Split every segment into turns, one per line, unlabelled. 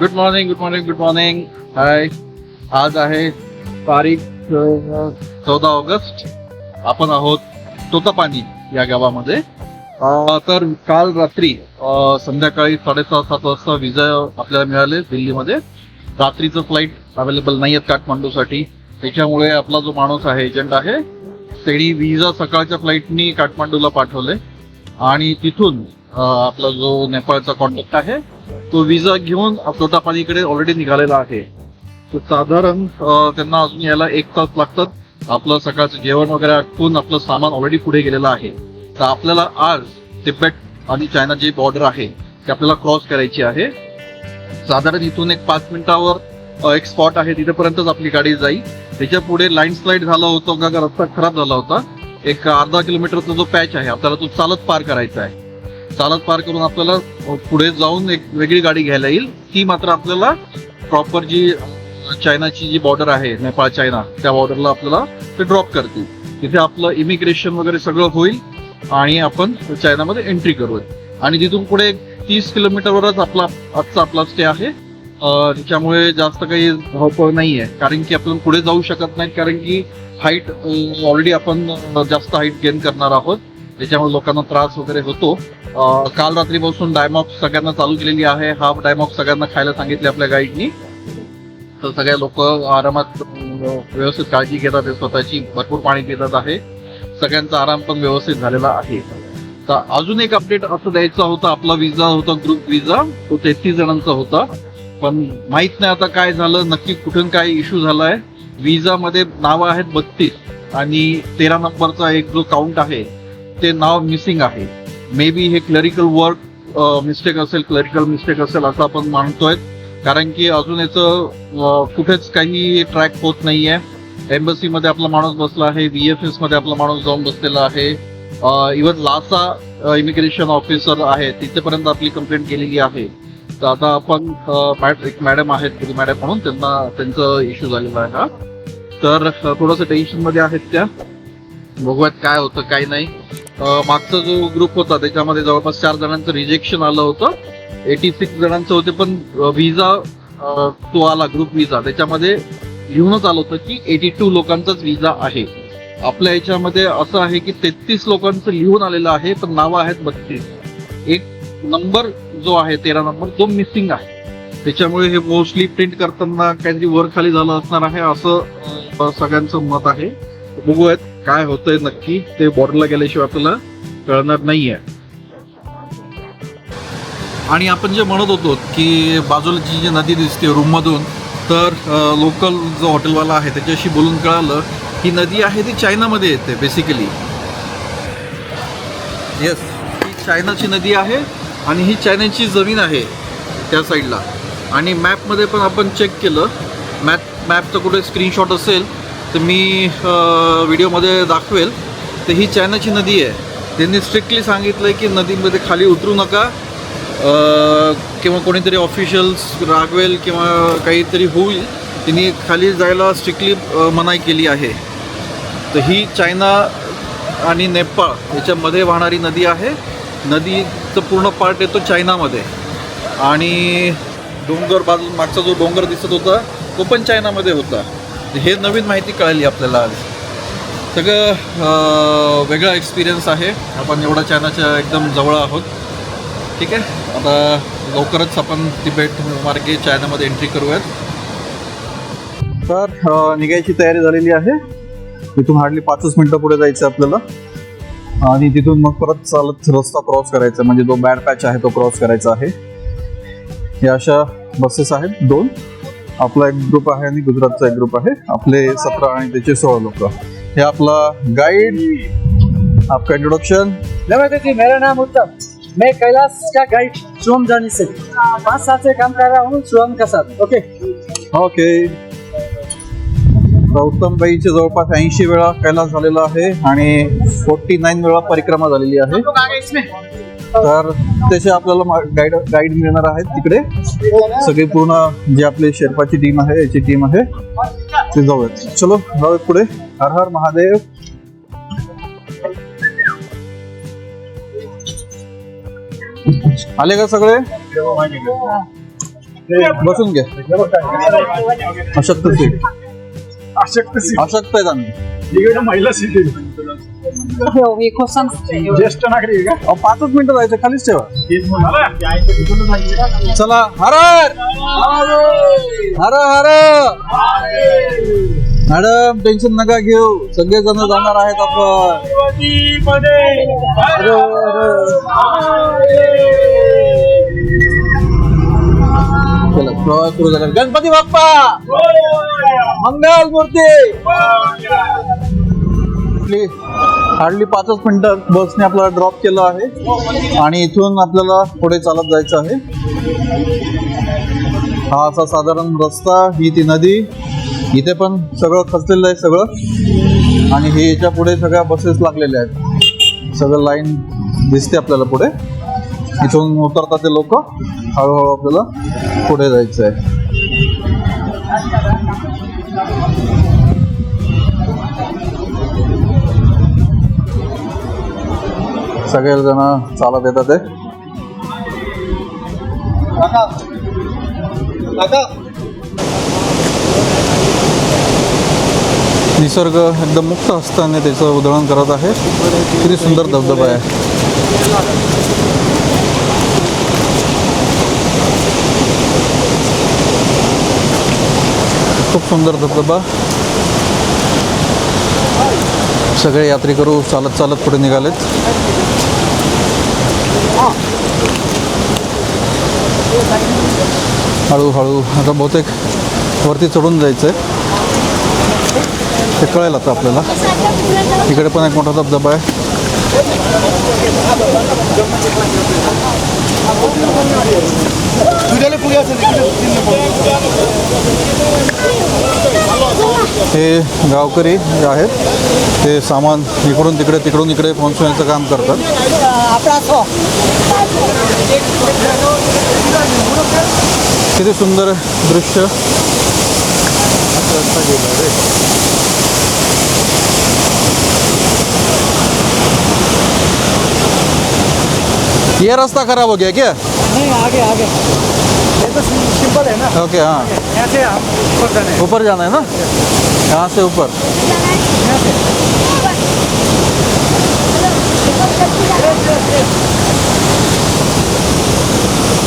Good morning good morning good morning hi आज आहे तारीख चौदा ऑगस्ट. आपण आहोत तोतापानी या गावामध्ये. अं, तर काल रात्री अं, संध्याकाळी साडेसहा सात वाजता विजा आपल्याला मिळाले दिल्लीमध्ये. रात्रीचं फ्लाईट अवेलेबल नाही आहेत काठमांडूसाठी. त्याच्यामुळे आपला जो माणूस आहे एजंट आहे त्यांनी विजा सकाळच्या फ्लाईटनी काठमांडूला पाठवले. आणि तिथून अं, आपला जो नेपाळचा कॉन्टॅक्ट आहे तो विजा घेऊन तोटापाणीकडे ऑलरेडी निघालेला आहे. तर साधारण त्यांना अजून यायला एक तास लागतात. आपलं सकाळचं जेवण वगैरे आटपून आपलं सामान ऑलरेडी पुढे गेलेलं आहे. तर आपल्याला आज तिबेट आणि चायना जी बॉर्डर आहे ती आपल्याला क्रॉस करायची आहे. साधारण इथून एक पाच मिनिटावर एक स्पॉट आहे तिथेपर्यंतच आपली गाडी जाईल. त्याच्या पुढे लाईन स्लाईड झाला होता का रस्ता खराब झाला होता. एक अर्धा किलोमीटरचा जो पॅच आहे आपल्याला तो चालत पार करायचा आहे. चालत पार करून आपल्याला पुढे जाऊन एक वेगळी गाडी घ्यायला येईल. ती मात्र आपल्याला प्रॉपर जी चायनाची जी बॉर्डर आहे नेपाळ चायना त्या बॉर्डरला आपल्याला ते ड्रॉप करतील. तिथे आपलं इमिग्रेशन वगैरे सगळं होईल आणि आपण चायनामध्ये एंट्री करू. आणि तिथून पुढे तीस किलोमीटरवरच आपला आजचा आपला स्टे आहे. त्याच्यामुळे जास्त काही धावपळ आहे कारण की आपण पुढे जाऊ शकत नाही कारण की हाईट ऑलरेडी आपण जास्त हाईट गेन करणार आहोत. त्याच्यामुळे लोकांना त्रास वगैरे होतो. काल रात्रीपासून डायमॉक्स सगळ्यांना चालू केलेली आहे. हाफ डायमॉक्स सगळ्यांना खायला सांगितले आपल्या गाईडनी तर सगळे लोक आरामात व्यवस्थित काळजी घेतात आहे स्वतःची भरपूर पाणी पितात आहे. सगळ्यांचा आराम पण व्यवस्थित झालेला आहे. तर अजून एक अपडेट असं द्यायचा होता. आपला विजा होता ग्रुप विजा तो तेहतीस जणांचा होता. पण माहीत नाही आता काय झालं. नक्की कुठून काय इश्यू झालाय. विजामध्ये नावं आहेत बत्तीस. आणि तेरा नंबरचा एक जो काउंट आहे ते नाव मिसिंग आहे. मे बी हे क्लरिकल वर्क मिस्टेक असेल क्लरिकल मिस्टेक असेल असं आपण मानतोय. कारण की अजून याचं कुठेच काही ट्रॅक होत नाहीये. एम्बसी मध्ये आपला माणूस बसला आहे व्हीएफएसमध्ये आपला माणूस जाऊन बसलेला आहे. इव्हन लासा इमिग्रेशन ऑफिसर आहे तिथेपर्यंत आपली कंप्लेंट केलेली आहे. तर आता आपण एक मॅडम आहेत गुरु मॅडम म्हणून त्यांना त्यांचा इश्यू झालेला आहे हा. तर थोडंसं टेन्शनमध्ये आहेत त्या. बघूयात काय होतं काय नाही. मागचा जो ग्रुप होता त्याच्यामध्ये जवळपास चार जणांचं रिजेक्शन आलं होतं. एटी सिक्स जणांचं होते पण विजा तो आला ग्रुप विजा त्याच्यामध्ये लिहूनच आलं होतं की एटी टू लोकांचाच विजा आहे. आपल्या याच्यामध्ये असं आहे की तेहतीस लोकांचं लिहून आलेलं आहे पण नावं आहेत बत्तीस. एक नंबर जो आहे तेरा नंबर तो मिसिंग आहे. त्याच्यामुळे हे मोस्टली प्रिंट करताना काहीतरी वर खाली झालं असणार आहे असं सगळ्यांचं मत आहे. बघूयात. काय होतंय नक्की ते बॉर्डरला गेल्याशिवाय आपल्याला कळणार नाहीये. आणि आपण जे म्हणत होतो की बाजूला जी जी नदी दिसते रूम मधून तर लोकल जो हॉटेलवाला आहे त्याच्याशी बोलून कळालं ही नदी आहे ती चायनामध्ये येते बेसिकली येस ही चायनाची नदी आहे आणि ही चायनाची जमीन आहे त्या साईडला आणि मॅपमध्ये पण आपण चेक केलं. मॅप मॅपचं कुठे स्क्रीनशॉट असेल तर मी व्हिडिओमध्ये दाखवेल. तर ही चायनाची नदी आहे. त्यांनी स्ट्रिक्टली सांगितलं की नदीमध्ये खाली उतरू नका. किंवा कोणीतरी ऑफिशियल्स रागवेल किंवा काहीतरी होईल. त्यांनी खाली जायला स्ट्रिक्टली मनाई केली आहे. तर ही चायना आणि नेपाळ याच्यामध्ये वाहणारी नदी आहे. नदीचं पूर्ण पार्ट येतो चायनामध्ये. आणि डोंगर बाजू मागचा जो डोंगर दिसत होता तो पण चायनामध्ये होता. हे नवीन माहिती कळाली आपल्याला आज. सगळं वेगळा एक्सपिरियन्स आहे. आपण एवढा चायनाच्या एकदम जवळ आहोत. ठीक आहे? आता लवकरच आपण तिबेट मार्गे चायनामध्ये एंट्री करूयात. तर निघायची तयारी झालेली आहे. तिथून हार्डली पाचच मिनटं पुढे जायचं आपल्याला. आणि तिथून मग परत चालत रस्ता क्रॉस करायचा म्हणजे जो बॅड पॅच आहे तो क्रॉस करायचा आहे. या अशा बसेस आहेत दोन. आपला एक ग्रुप आहे आणि गुजरातचा एक ग्रुप आहे. आपले सतरा आणि त्याचे सोळा लोक. हे आपला गाईड आपका इंट्रोडक्शन
नमस्ते जी मेरा नाम उत्तम. मैं कैलाश का गाइड शुभम जानी से. पाँच साल से काम कर रहा हूँ शुभम का साथ. ओके
ओके गौतम बाईचे जवळपास ऐंशी वेळा कैलास झालेला आहे आणि फोर्टी नाईन वेळा परिक्रमा झालेली आहे. तर त्याचे आपल्याला गाईड गाईड मिळणार आहेत तिकडे. सगळी पूर्ण जी आपली शेर्पाची टीम आहे याची टीम आहे ते जाऊयात. चलो जाऊयात पुढे. हर हर महादेव. आले का सगळे? बसून घ्या. अशक्त सीट.
अशक्त सीट.
अशक्त आहेत आम्ही.
महिला सीट
हो मी खूप सांग
ज्येष्ठ नागरिक आहे
अहो, पाचच मिनिटं जायचं खालीच ठेवा.
का?
चला हर हर हर मॅडम टेन्शन नका घेऊ. सगळे जण जाणार आहेत आपण. हर, हर. चला प्रवास सुरू झाला. गणपती बाप्पा! मंगल मूर्ती! आपली हार्डली पाचच मिनिटं बसने आपल्याला ड्रॉप केलं आहे. आणि इथून आपल्याला पुढे चालत जायचं आहे. हा असा साधारण रस्ता ही ती नदी. इथे पण सगळं खचलेलं आहे सगळं. आणि हे याच्यापुढे सगळ्या बसेस लागलेल्या आहेत. सगळं लाईन दिसते आपल्याला पुढे. इथून उतरतात ते लोक. हळूहळू आपल्याला पुढे जायचं आहे सगळे जण चालत येतात आहे निसर्ग एकदम मुक्त असताना त्याचं उधळण करत आहे. किती सुंदर धबधबा आहे. खूप सुंदर धबधबा. सगळे यात्रेकरू चालत चालत पुढे निघालेत. हळूहळू आता बहुतेक वरती चढून जायचं आहे ते कळेल आता आपल्याला. इकडे पण एक मोठा धबधबा आहे. हे गावकरी जे आहेत. ते सामान इकडून तिकडे तिकडून इकडे पोहोचवण्याचं काम करतात. किती सुंदर दृश्य. ये रास्ता खराब हो गया क्या?
नहीं आगे आगे। ये तो सिंपल है ना।
ओके हाँ।
यहाँ से हम ऊपर जाने हैं।
ऊपर जाना है ना? यहाँ से ऊपर।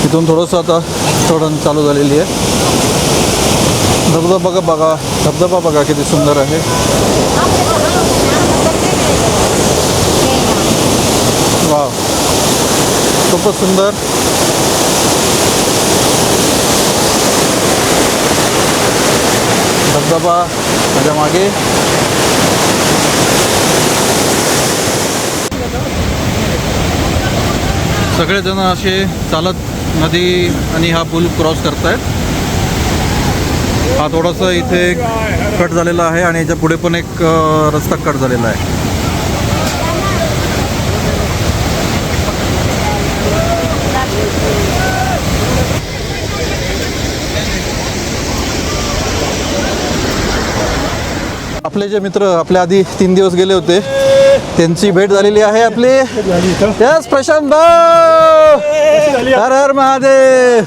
इथून थोडंसं आता चढण चालू झालेली आहे. धबधबा बघा बघा. धबधबा बघा किती सुंदर आहे वा खूपच सुंदर. धबधबा माझ्या मागे. सगळेजण असे चालत नदी आणि हा पूल क्रॉस करतायत. हा थोडासा इथे कट झालेला आहे आणि याच्यापुढे पण एक रस्ता कट झालेला आहे. जे मित्र आपल्या आधी तीन दिवस गेले होते. त्यांची भेट झालेली आहे आपली. यस प्रशांत भाऊ! हर हर महादेव!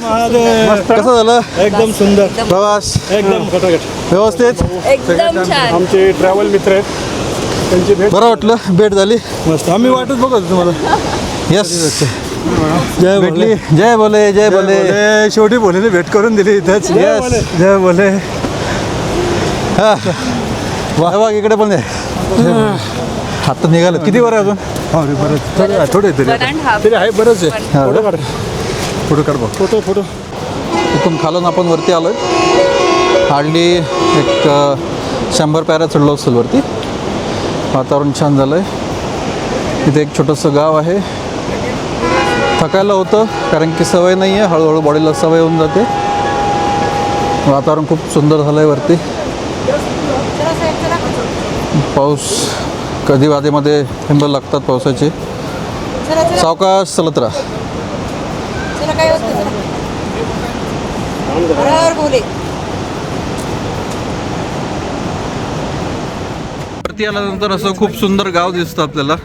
कसं झालं?
एकदम सुंदर.
प्रवास?
एकदम.
व्यवस्थित?
एकदम छान.
आमचे ट्रॅव्हल मित्र आहेत. त्यांची भेट
बरं वाटलं? भेट झाली?
मस्त. आम्ही वाटत बघत होतो तुम्हाला.
यस.
जय
भेटली. जय बोले जय बोले.
शेवटी बोलेले भेट करून दिली इथंच.
Yes.
जय बोले.
हा. वा. वा इकडे पण आहे आता निघालं किती वर आहे अजून?
अरे बरं. थोडे तरी. आहे बरंच आहे.
हा.
फोटो काढ.
फोटो काढ बघ.
Photo photo.
इथून खालून आपण वरती आलो हार्डली एक शंभर पॅरा चढलो असेल वरती. वातावरण छान झालं आहे इथे एक छोटंसं गाव आहे. थकायला होतं कारण की सवय नाही आहे हळूहळू बॉडीला सवय होऊन जाते. वातावरण खूप सुंदर झालं आहे वरती. पाऊस कधी वादेमध्ये थेंब लागतात पावसाचे? सावकाश चलत राहा.
बोले.
वरती आल्यानंतर असं खूप सुंदर गाव दिसतं आपल्याला.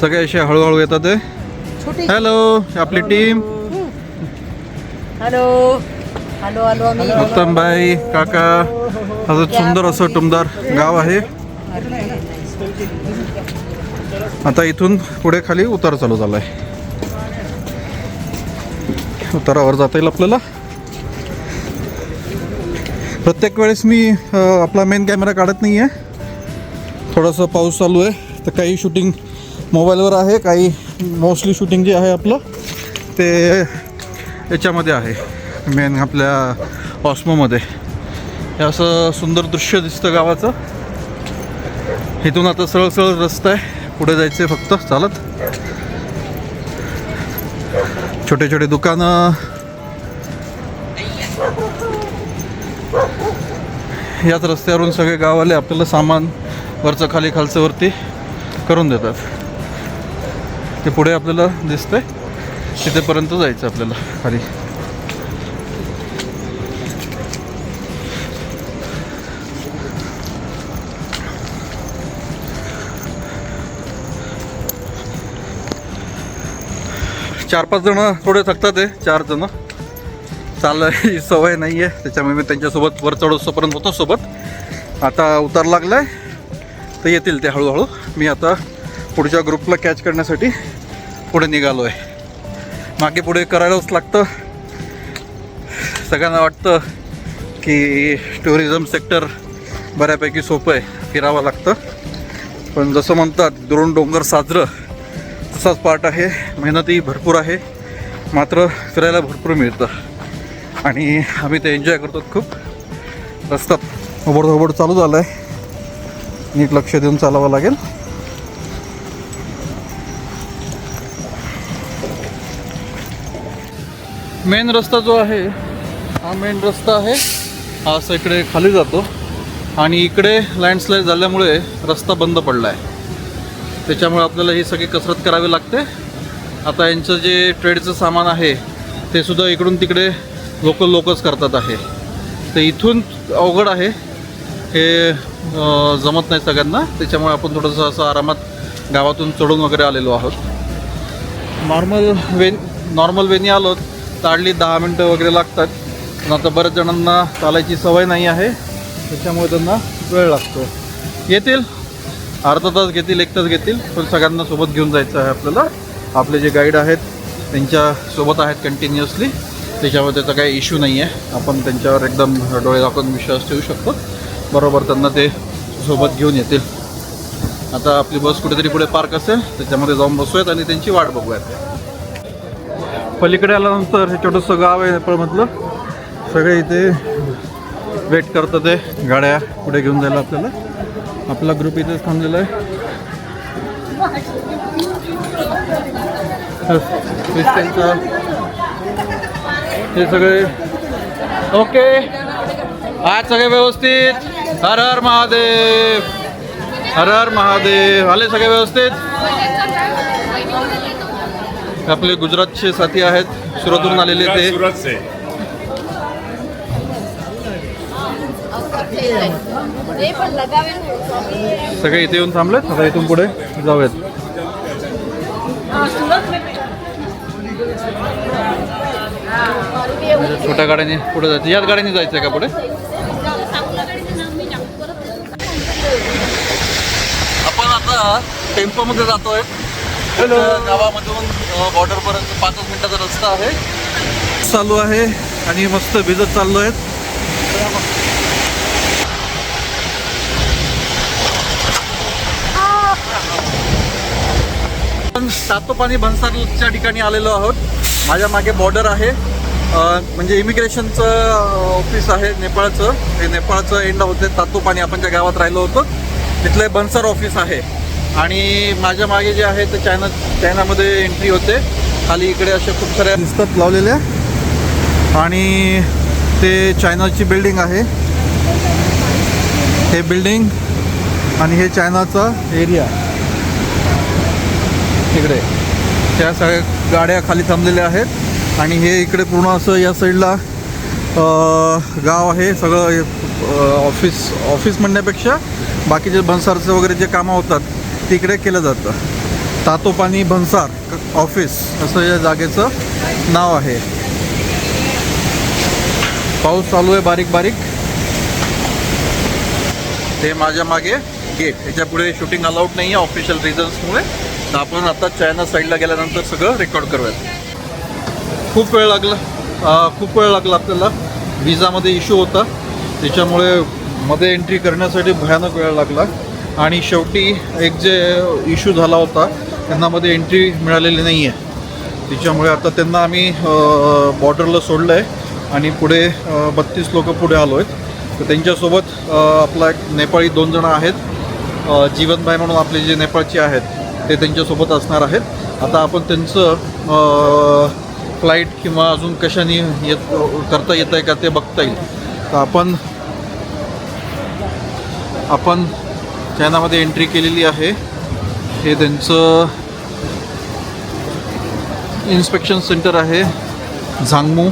सगळे असे हळूहळू येतात आहे हॅलो आपली टीम
हॅलो आलो आम्ही.
उत्तमबाई काका. असं सुंदर असं टुमदार गाव आहे. आता इथून पुढे खाली उतार चालू झाला आहे उतारावर जाता येईल आपल्याला. प्रत्येक वेळेस मी आपला मेन कॅमेरा काढत नाही आहे थोडंसं पाऊस चालू आहे तर काही शूटिंग मोबाईलवर आहे काही मोस्टली शूटिंग जे आहे आपलं ते याच्यामध्ये आहे. मेन आपल्या ऑस्मोमध्ये हे असं सुंदर दृश्य दिसतं गावाचं. इथून आता सरळ सरळ रस्ता आहे. पुढे जायचं आहे फक्त. चालत. छोटे छोटे दुकानं. याच रस्त्यावरून सगळे गाववाले आपल्याला सामान वरचं खाली खालचं वरती करून देतात. ते पुढे आपल्याला दिसतंय. तिथेपर्यंत जायचं आपल्याला खाली. चार पाच जण थोडे थकतात आहे चार जण. चालायची सवय नाही आहे त्याच्यामुळे मी त्यांच्यासोबत वर चढोसोपर्यंत होतो सोबत. आता उतार लागलाय. तर येतील ते हळूहळू. मी आता पुढच्या ग्रुपला कॅच करण्यासाठी पुढे निघालो आहे मागे पुढे करायलाच लागतं. सगळ्यांना वाटतं की टुरिझम सेक्टर बऱ्यापैकी सोपं आहे. फिरावं लागतं. पण जसं म्हणतात दुरून डोंगर साजरं. असाच पार्ट आहे. मेहनतही भरपूर आहे. मात्र फिरायला भरपूर मिळतं. आणि आम्ही ते एन्जॉय करतो खूप. रस्ता ओबड चालू झाला आहे नीट लक्ष देऊन चालावं लागेल. मेन रस्ता जो आहे हा मेन रस्ता आहे. हा असं इकडे खाली जातो. आणि इकडे लँडस्लाईड झाल्यामुळे रस्ता बंद पडला आहे त्याच्यामुळे आपल्याला ही सगळी कसरत करावी लागते. आता यांचं जे ट्रेडचं सामान आहे ते सुद्धा इकडून तिकडे लोकल लोकच करतात आहे. तर इथून अवघड आहे. हे जमत नाही सगळ्यांना. त्याच्यामुळे आपण थोडंसं असं आरामात गावातून चढून वगैरे आलेलो आहोत. नॉर्मल वेन नॉर्मल वेनी आलो ताडली दहा मिनटं वगैरे लागतात. पण आता बऱ्याच जणांना चालायची सवय नाही आहे. त्याच्यामुळे त्यांना वेळ लागतो. येतील? अर्धा तास घेतील एक तास घेतील पण सगळ्यांना सोबत घेऊन जायचं आहे आपल्याला. आपले जे गाईड आहेत त्यांच्यासोबत आहेत कंटिन्युअसली त्याच्यामुळे त्याचा काही इश्यू नाही आहे आपण त्यांच्यावर एकदम डोळे दाखवून विश्वास ठेवू शकतो. बरोबर त्यांना ते सोबत घेऊन येतील. आता आपली बस कुठेतरी पुढे पार्क असेल त्याच्यामध्ये जाऊन बसूयात आणि त्यांची वाट बघूयात. पलीकडे आल्यानंतर हे छोटंसं गाव आहे नेपाळमधलं सगळे इथे वेट करतात ते गाड्या पुढे घेऊन जायला आपल्याला. आपला ग्रुप इथेच थांबलेला आहे. हे सगळे. ओके. आज सगळे व्यवस्थित. हर हर महादेव. हर हर महादेव. आले सगळे व्यवस्थित? आपले गुजरातचे साथी आहेत. सुरतहून आलेले ते.
सूरत से
सगळे इथे येऊन थांबलेत? आता इथून पुढे जाऊयात. छोट्या गाड्याने पुढे जायचं. याच गाड्याने जायचं का पुढे? आपण आता टेम्पोमध्ये जातोय. गावामधून बॉर्डर पर्यंत पाचच मिनिटाचा रस्ता आहे. चालू आहे आणि मस्त भिजत चाललो आहेत आपण सातोपाणी भन्सारच्या ठिकाणी आलेलो आहोत. माझ्या मागे बॉर्डर आहे. म्हणजे इमिग्रेशनचं ऑफिस आहे नेपाळचं. हे नेपाळचं एंड होते. तातोपाणी आपण ज्या गावात राहिलो होतो तिथलं बनसर ऑफिस आहे. आणि माझ्या मागे जे आहे ते चायना चायनामध्ये एंट्री होते. खाली इकडे अशा खूप साऱ्या दिसतात लावलेल्या. आणि ते चायनाची बिल्डिंग आहे. हे बिल्डिंग आणि हे चायनाचा एरिया तिकडे त्या सगळ्या गाड्या खाली थांबलेल्या आहेत. आणि हे इकडे पूर्ण असं या साईडला गाव आहे. सगळं ऑफिस ऑफिस म्हणण्यापेक्षा बाकीचे भन्सारचं वगैरे जे कामं होतात तिकडे केलं जातं. तातोपाणी भन्सार ऑफिस असं या जागेचं नाव आहे. पाऊस चालू आहे बारीक बारीक. ते माझ्या मागे गेट याच्यापुढे शूटिंग अलाउड नाही आहे ऑफिशियल रिझन्समुळे तर आपण आता चायना साईडला गेल्यानंतर सगळं रेकॉर्ड करूयात. खूप वेळ लागला. खूप वेळ लागला आपल्याला. विजामध्ये इश्यू होता. त्याच्यामुळे मध्ये एंट्री करण्यासाठी भयानक वेळ लागला. आणि शेवटी एक जे इश्यू झाला होता त्यांना मध्ये एंट्री मिळालेली नाही आहे त्याच्यामुळे आता त्यांना आम्ही बॉर्डरला सोडलं आहे आणि पुढे बत्तीस लोक पुढे आलो आहेत तर त्यांच्यासोबत आपला एक नेपाळी दोन जणं आहेत. जीवनभाई जीवनबाई म्हणून आपले जे नेपाळचे आहेत ते त्यांच्यासोबत असणार आहेत. आता आपण त्यांचं फ्लाईट किंवा अजून कशाने येत करता येत आहे का ते बघता येईल. तर आपण आपण चायनामध्ये एंट्री केलेली आहे. हे त्यांचं इन्स्पेक्शन सेंटर आहे झांगमू.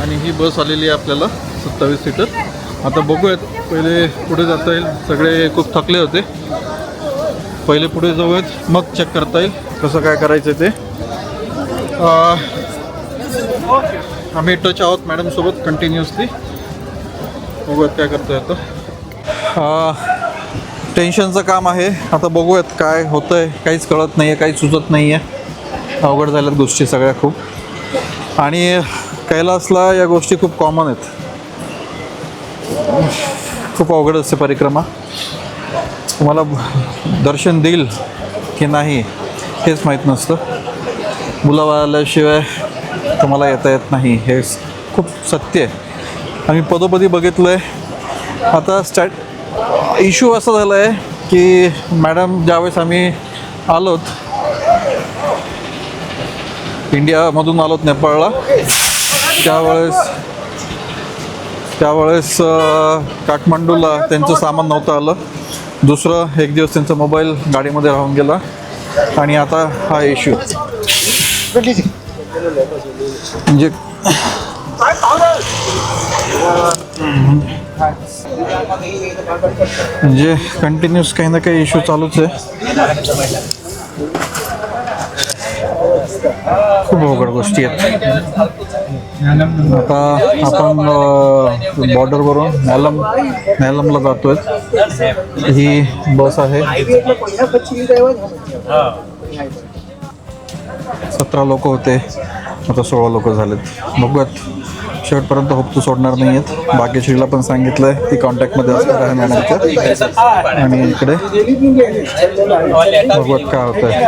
आणि ही बस आलेली आहे आपल्याला सत्तावीस सीटर. आता बघूयात पहिले पुढे जाता येईल. सगळे खूप थकले होते. पहिले पुढे जाऊयात. मग चेक करता येईल. कसं काय करायचं ते. आम्ही टच आहोत मॅडमसोबत कंटिन्युअसली बघूयात काय करता येतं टेन्शनचं काम आहे. आता बघूयात काय होतं आहे काहीच कळत नाही आहे काही सुचत नाही आहे अवघड झाल्यात गोष्टी सगळ्या खूप. आणि कैलासला या गोष्टी खूप कॉमन आहेत. खूप अवघड असते परिक्रमा. तुम्हाला दर्शन देईल की नाही हेच माहीत नसतं. मुलं आल्याशिवाय तुम्हाला येता येत नाही हे खूप सत्य आहे. आम्ही पदोपदी बघितलं आहे आता स्टॅट इश्यू असा झाला आहे की मॅडम ज्यावेळेस आम्ही आलोत इंडियामधून आलोत नेपाळला त्यावेळेस त्यावेळेस काठमांडूला त्यांचं सामान नव्हतं आलं. दुसरं एक दिवस त्यांचा मोबाईल गाडीमध्ये राहून गेला. आणि आता हा इश्यू म्हणजे म्हणजे कंटिन्युअस काही ना काही इश्यू चालूच आहे. खूप अवघड गोष्टी आहेत. आता आपण बॉर्डरवरून नॅलम नॅलमला जातोय. ही बस आहे. सतरा लोक होते. आता सोळा लोक झालेत. बघूयात. शेवटपर्यंत होप तू सोडणार नाही आहेत बाकीशीला पण सांगितलंय. ती कॉन्टॅक्टमध्ये असणार आहे मॅडमच्या आणि इकडे बघूयात काय होतं आहे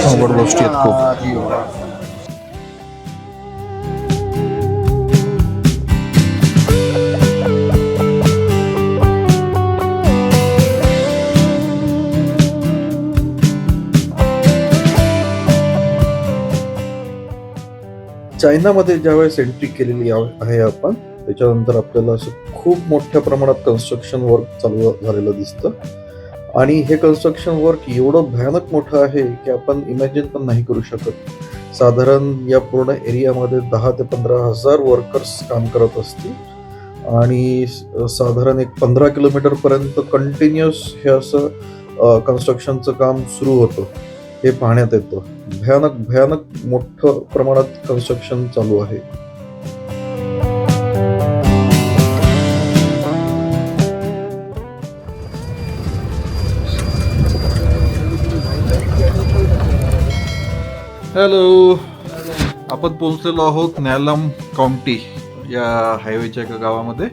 अवघड गोष्टी आहेत खूप. चायनामध्ये ज्यावेळेस एंट्री केलेली आहे आहे आपण त्याच्यानंतर आपल्याला असं खूप मोठ्या प्रमाणात कन्स्ट्रक्शन वर्क चालू झालेलं दिसतं. आणि हे कन्स्ट्रक्शन वर्क एवढं भयानक मोठं आहे की आपण इमॅजिन पण नाही करू शकत. साधारण या पूर्ण एरियामध्ये दहा ते पंधरा हजार वर्कर्स काम करत असतील. आणि साधारण एक पंधरा किलोमीटरपर्यंत कंटिन्युअस हे असं कन्स्ट्रक्शनचं काम सुरू होतं. हे पाहण्यात येतं. भयानक भयानक मोठं प्रमाणात कन्स्ट्रक्शन चालू आहे. हॅलो आपण पोहोचलेलो आहोत नॅलम काउंटी या हायवेच्या एका गावामध्ये.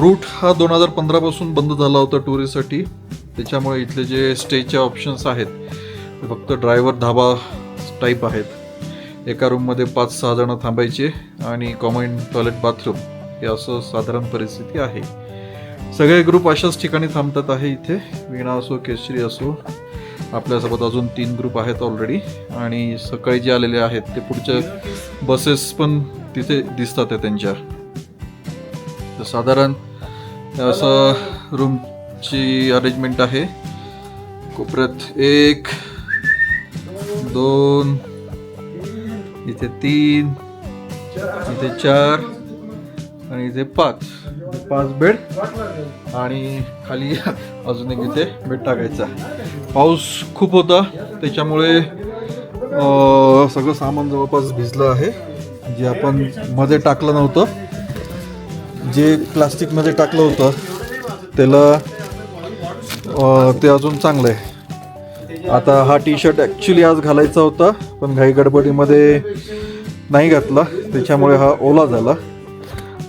रूट हा दोन हजार पंधरापासून बंद झाला होता टुरिस्टसाठी त्याच्यामुळे इथले जे स्टेचे ऑप्शन्स आहेत ते फक्त ड्रायव्हर धाबा टाईप आहेत. एका रूममध्ये पाच सहा जणं थांबायचे आणि कॉमन टॉयलेट बाथरूम हे असं साधारण परिस्थिती आहे. सगळे ग्रुप अशाच ठिकाणी थांबतात आहे इथे. वीणा असो केसरी असो आपल्यासोबत अजून तीन ग्रुप आहेत ऑलरेडी आणि सकाळी जे आलेले आहेत ते पुढच्या बसेस पण तिथे दिसतात आहे त्यांच्या. तर साधारण असं रूमची अरेंजमेंट आहे. कोपऱ्यात एक दोन इथे तीन इथे चार आणि इथे पाच. पाच बेड आणि खाली अजून एक इथे बेड टाकायचा. पाऊस खूप होता त्याच्यामुळे सगळं सामान जवळपास भिजलं आहे. जे आपण मध्ये टाकलं नव्हतं जे प्लास्टिकमध्ये टाकलं होतं त्याला ते अजून चांगलं आहे. आता हा टी शर्ट ॲक्च्युली आज घालायचा होता पण घाई गडबडीमध्ये नाही घातला त्याच्यामुळे हा ओला झाला.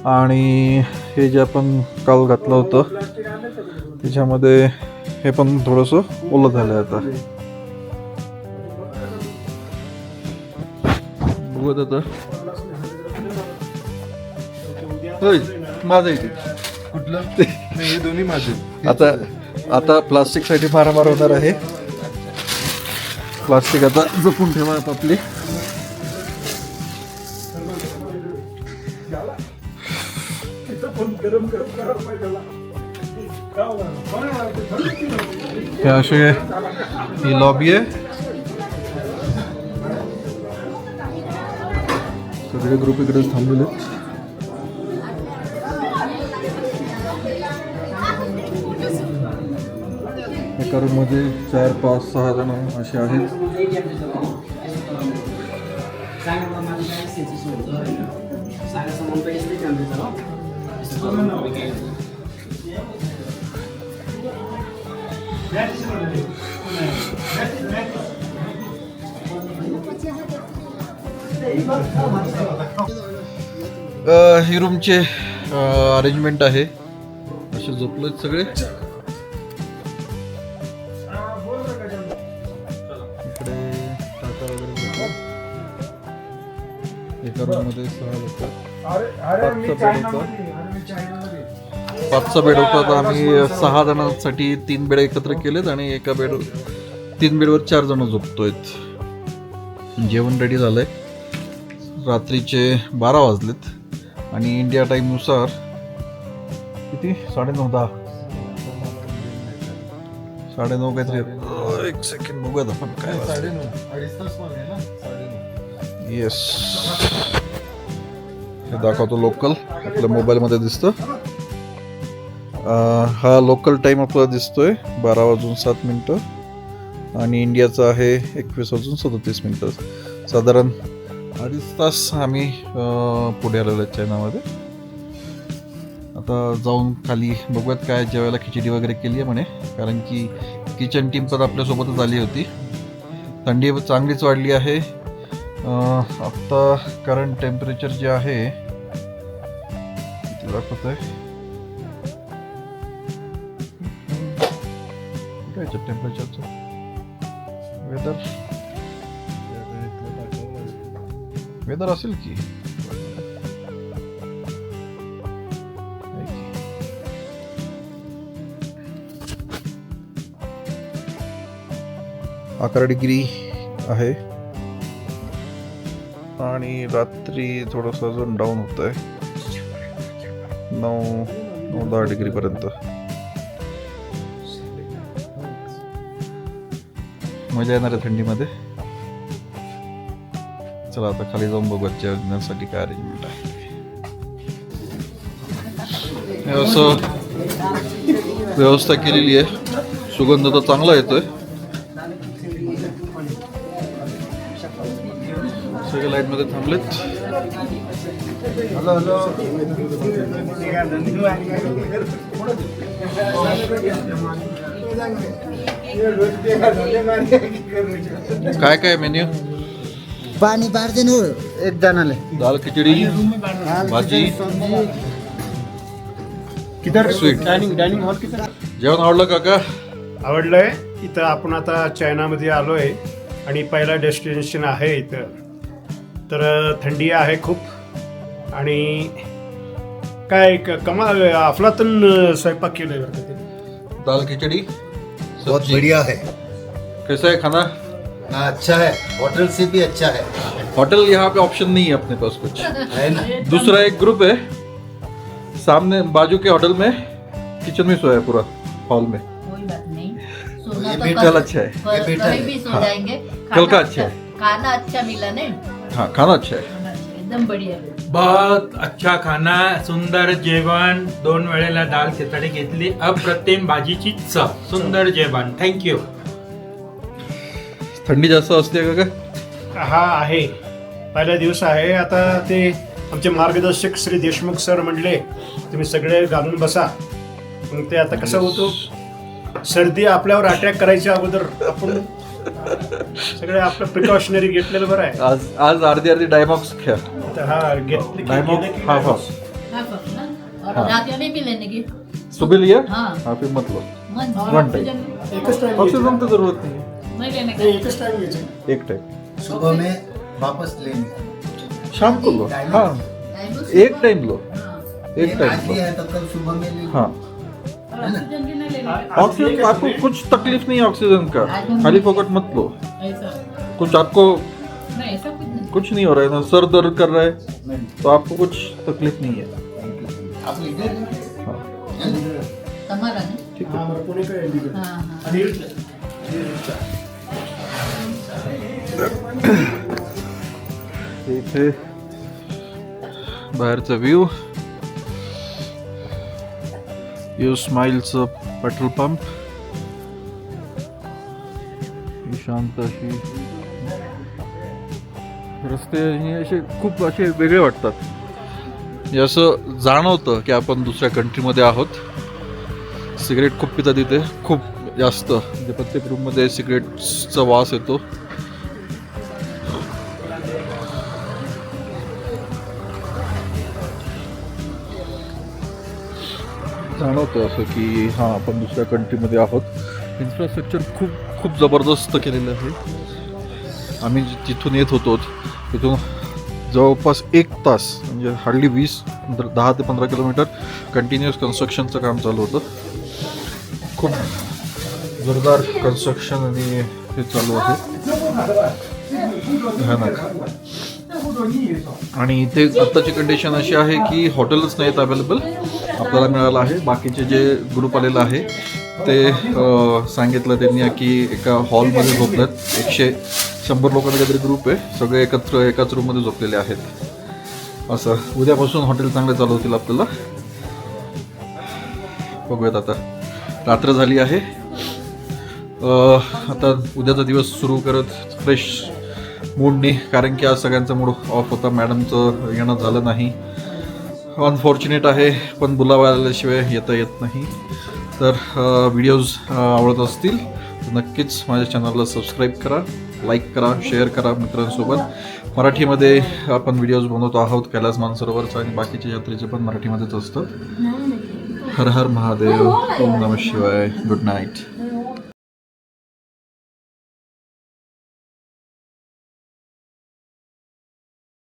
आणि हे जे आपण काल घातलं होतं त्याच्यामध्ये हे पण थोडंसं ओलं झालं आता. बघूयात आता. होय माझं इथे. कुठलं? हे दोन्ही माझे. आता आता प्लास्टिकसाठी मारामार होणार आहे. प्लास्टिक आता जपून ठेवा आपली. हे असे ही? लॉबी आहे सगळे ग्रुप इकडेच थांबलेले आहेत. एका रूममध्ये चार पाच सहा जण असे आहेत सांगा ही रूमचे अरेंजमेंट आहे. असे झोपले सगळे. इकडे टाटा वगैरे. एका रूममध्ये सहा लोक. पाचचा बेड होता तर आम्ही सहा जणांसाठी तीन बेड एकत्र केलेत आणि एका बेड तीन बेडवर चार जण झोपतोयत. जेवण रेडी झालंय. रात्रीचे बारा वाजलेत आणि इंडिया टाईमनुसार किती? साडेनऊ दहा. साडेनऊ काहीतरी. एक सेकंड बघूयात आपण काय येस हे दाखवतो लोकल आपल्या मोबाईलमध्ये दिसतं. हा लोकल टाईम आपल्याला दिसतोय बारा वाजून सात मिनटं. आणि इंडियाचा आहे एकवीस वाजून सदतीस मिनटं. साधारण अडीच तास आम्ही पुढे आलेलो आहे चायनामध्ये आता जाऊन खाली बघूयात काय जेवायला खिचडी वगैरे केली आहे म्हणे. कारण की किचन टीम तर आपल्यासोबतच आली होती. थंडी चांगलीच वाढली आहे. आत्ता करंट टेम्परेचर जे आहे दाखवत आहे? काय टेम्परेचरचं वेदर वेदर असेल की? अकरा डिग्री आहे. आणि रात्री थोडस अजून डाऊन होत आहे नऊ नऊ दहा डिग्री मजा येणार आहे थंडीमध्ये. चला आता खाली जाऊन बघू जेवण्यासाठी काय अरेंजमेंट आहे. असं व्यवस्था केलेली आहे. सुगंध तर चांगला येतोय. सगळे लाइटमध्ये थांबलेत. काय काय मेन्यू?
पाणी पार्थे नो एक जणाले
दाल खिचडी भाजी. स्वीट जेवण आवडलं काका?
आवडलंय. इथं आपण आता चायनामध्ये आलोय. आणि पहिला डेस्टिनेशन आहे इथं. तर थंडी आहे खूप. आणि काय कमाल अफलातून स्वयंपाक केलंय बरं का ते.
दाल खिचड़ी.
बहुत बढ़िया है।
कैसा है खाना?
हाँ, अच्छा है। होटल से भी अच्छा है।
होटल यहाँ पे ऑप्शन नहीं है अपने पास कुछ।
है ना?
दूसरा एक ग्रुप है सामने बाजू के होटल में किचन में सोया पूरा हॉल में।
कोई बात नहीं।
ये
तो कल-
अच्छा है।
कल
है।
भी सो। जाएँगे।
कल का अच्छा है।
खाना अच्छा मिला नहीं
हाँ खाना अच्छा है।
अच्छा, एकदम बढ़िया
बहुत अच्छा खाना सुंदर जेवण. दोन वेळेला दाल खिचडी घेतली. अप्रतिम भाजीची चव. सुंदर जेवण. थँक्यू
थंडी जास्त असते का काय
हा आहे. पहिला दिवस आहे. आता ते आमचे मार्गदर्शक श्री देशमुख सर म्हणले तुम्ही सगळे घालून बसा. मग ते आता कसं होतो? सर्दी आपल्यावर अटॅक करायच्या अगोदर आपण सगळे आपलं प्रिकॉशनरी घेतलेलं बरं आहे
आज आज अर्धी अर्धी डायमॉक्स घ्या
तर हा घेतली की
डायमॉक्स
गेलं की
हा
नाही?
हा
हाँ पक ना. और रात में भी लेने की.
सुबह लिया
हाँ.
हाँ फिर मत लो.
मन
One time.
ऑक्सीजन
एकच टाइम
ऑक्सीजन की ज़रूरत नहीं. है
नहीं लेने
नाही,
का
एकच टाइम घ्यायचं.
एक टाइम
सुबह में वापस लेने.
शाम को लो. हाँ. एक टाइम लो. एक
आज
टाइम लो.
लिया है तो कल सुबह में ले
हाँ.
और ऑक्सीजन की का
ऑक्सीजन आपको कुछ तकलीफ नहीं है ऑक्सीजन का? खाली फोकट मत लो।
ऐसा।
कुछ आपको
नहीं ऐसा कुछ नहीं।
कुछ नहीं हो रहा है ना सर दर्द कर रहा है तो आपको कुछ तकलीफ नहीं है। ठीक
हा,
है?
हाँ हाँ?
इथे बाहेरचा व्ह्यू यू स्माइलचं पेट्रोल पंप. ही शांत अशी रस्ते हे असे खूप असे वेगळे वाटतात. हे असं जाणवतं की आपण दुसऱ्या कंट्रीमध्ये आहोत. सिगरेट खूप पितात तिथे खूप जास्त. म्हणजे प्रत्येक रूममध्ये सिगरेटचा वास येतो. जाणवतं असं की हां आपण दुसऱ्या कंट्रीमध्ये आहोत. इन्फ्रास्ट्रक्चर खूप खूप जबरदस्त केलेलं आहे. आम्ही जिथून येत होतो तिथून जवळपास एक तास म्हणजे हार्डली वीस दहा ते पंधरा किलोमीटर कंटिन्युअस कन्स्ट्रक्शनचं काम चालू होतं. खूप जोरदार कन्स्ट्रक्शन आणि हे चालू आहे. भयानक. आणि इथे आत्ताची कंडिशन अशी आहे की हॉटेलच नाहीत अवेलेबल आपल्याला मिळालं आहे. बाकीचे जे ग्रुप आलेलं आहे ते सांगितलं त्यांनी की एका हॉलमध्ये झोपलेत एकशे शंभर लोकांचा काहीतरी ग्रुप आहे. सगळे एकत्र एकाच रूममध्ये झोपलेले आहेत. असं. उद्यापासून हॉटेल चांगले चालू होतील आपल्याला. बघूयात आता. रात्र झाली आहे. आता उद्याचा दिवस सुरू करत फ्रेश मूडनी कारण की आज सगळ्यांचा मूड ऑफ होता. मॅडमचं येणं झालं नाही. अनफॉर्च्युनेट आहे पण बोलावा आल्याशिवाय येता येत नाही. तर व्हिडिओज आवडत असतील तर नक्कीच माझ्या चॅनलला सबस्क्राईब करा लाईक करा शेअर करा मित्रांसोबत. मराठीमध्ये आपण व्हिडिओज बनवतो आहोत कैलास मानसरोवरचा आणि बाकीच्या यात्रेचे पण मराठीमध्येच असतात हर हर महादेव ओम नमः शिवाय. Good night